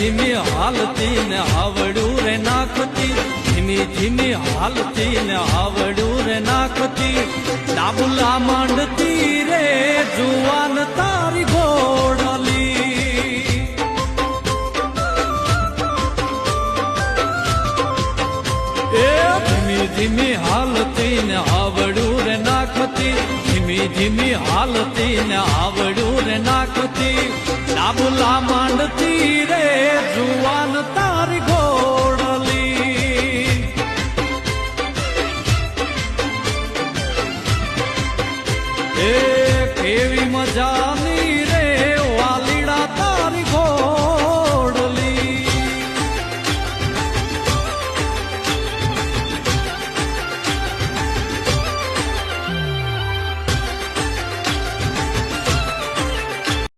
ધીમી હાલતી ને આવડું રે નાખતી. ધીમી ધીમી હાલતી ને આવડું રે નાખતી. ડાબુલા માંડતી રે જુવાન તારી ઘોડલી એ ધીમી ધીમી હાલતી ને આવડું રે નાખતી. ધીમી ધીમી હાલતી ને આવડું રે નાખતી. ડાબુલા માંડતી એ કેવી મજા